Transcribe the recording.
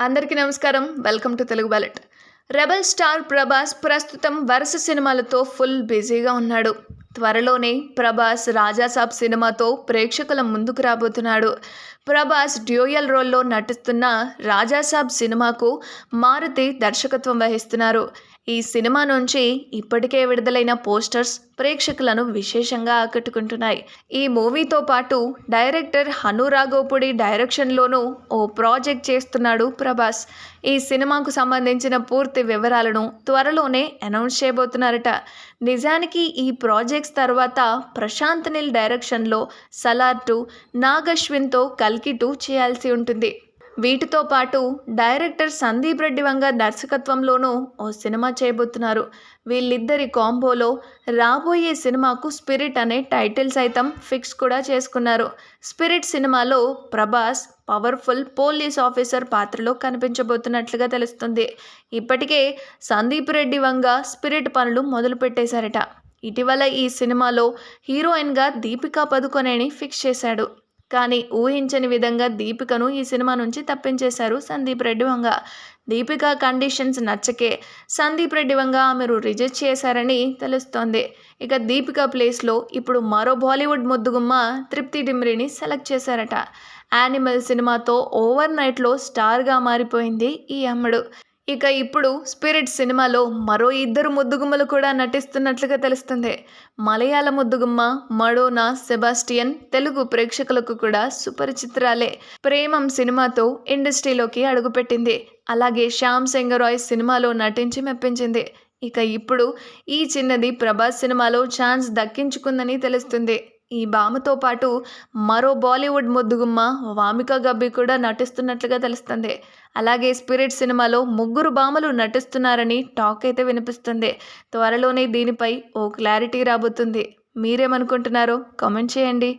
అందరికీ నమస్కారం. Welcome to Telugu ballet rebel star Prabhas ప్రస్తుతం వరుస సినిమాలతో ఫుల్ బిజీగా ఉన్నాడు. త్వరలోనే ప్రభాస్ రాజాసాబ్ సినిమాతో ప్రేక్షకుల ముందుకు రాబోతున్నాడు. ప్రభాస్ డ్యూయల్ రోల్లో నటిస్తున్న రాజాసాబ్ సినిమాకు మారుతి దర్శకత్వం వహిస్తున్నారు. ఈ సినిమా నుంచి ఇప్పటికే విడుదలైన పోస్టర్స్ ప్రేక్షకులను విశేషంగా ఆకట్టుకుంటున్నాయి. ఈ మూవీతో పాటు డైరెక్టర్ హను రాఘోపుడి డైరెక్షన్లోనూ ఓ ప్రాజెక్ట్ చేస్తున్నాడు ప్రభాస్. ఈ సినిమాకు సంబంధించిన పూర్తి వివరాలను త్వరలోనే అనౌన్స్ చేయబోతున్నారట. నిజానికి ఈ ప్రాజెక్ట్స్ తర్వాత ప్రశాంత్ నిల్ డైరెక్షన్లో సలార్ టూ నాగశ్విన్తో కల్కి టూ చేయాల్సి ఉంటుంది. వీటితో పాటు డైరెక్టర్ సందీప్ రెడ్డి వంగ దర్శకత్వంలోనూ ఓ సినిమా చేయబోతున్నారు. వీళ్ళిద్దరి కాంబోలో రాబోయే సినిమాకు స్పిరిట్ అనే టైటిల్ సైతం ఫిక్స్ కూడా చేసుకున్నారు. స్పిరిట్ సినిమాలో ప్రభాస్ పవర్ఫుల్ పోలీస్ ఆఫీసర్ పాత్రలో కనిపించబోతున్నట్లుగా తెలుస్తుంది. ఇప్పటికే సందీప్ రెడ్డి వంగ స్పిరిట్ పనులు మొదలుపెట్టేశారట. ఇటీవల ఈ సినిమాలో హీరోయిన్గా దీపికా పదుకొనేని ఫిక్స్ చేశాడు. కానీ ఊహించని విధంగా దీపికను ఈ సినిమా నుంచి తప్పించేశారు సందీప్ రెడ్డి వంగ దీపిక కండిషన్స్ నచ్చకే సందీప్ రెడ్డి వంగ ఆమెను రిజెక్ట్ చేశారని తెలుస్తోంది. ఇక దీపిక ప్లేస్లో ఇప్పుడు మరో బాలీవుడ్ ముద్దుగుమ్మ తృప్తి డిమ్రిని సెలెక్ట్ చేశారట. యానిమల్ సినిమాతో ఓవర్ నైట్లో స్టార్గా మారిపోయింది ఈ అమ్మడు. ఇక ఇప్పుడు స్పిరిట్ సినిమాలో మరో ఇద్దరు ముద్దుగుమ్మలు కూడా నటిస్తున్నట్లుగా తెలుస్తుంది. మలయాళ ముద్దుగుమ్మ మడోనా సెబాస్టియన్ తెలుగు ప్రేక్షకులకు కూడా సుపరిచిత్రాలే. ప్రేమం సినిమాతో ఇండస్ట్రీలోకి అడుగుపెట్టింది. అలాగే శ్యామ్ సింగరాయ్ సినిమాలో నటించి మెప్పించింది. ఇక ఇప్పుడు ఈ చిన్నది ప్రభాస్ సినిమాలో ఛాన్స్ దక్కించుకుందని తెలుస్తుంది. ఈ భామతో పాటు మరో బాలీవుడ్ ముద్దుగుమ్మ వామిక గబ్బి కూడా నటిస్తున్నట్లుగా తెలుస్తుంది. అలాగే స్పిరిట్ సినిమాలో ముగ్గురు భామలు నటిస్తున్నారని టాక్ అయితే వినిపిస్తుంది. త్వరలోనే దీనిపై ఓ క్లారిటీ రాబోతుంది. మీరేమనుకుంటున్నారో కామెంట్ చేయండి.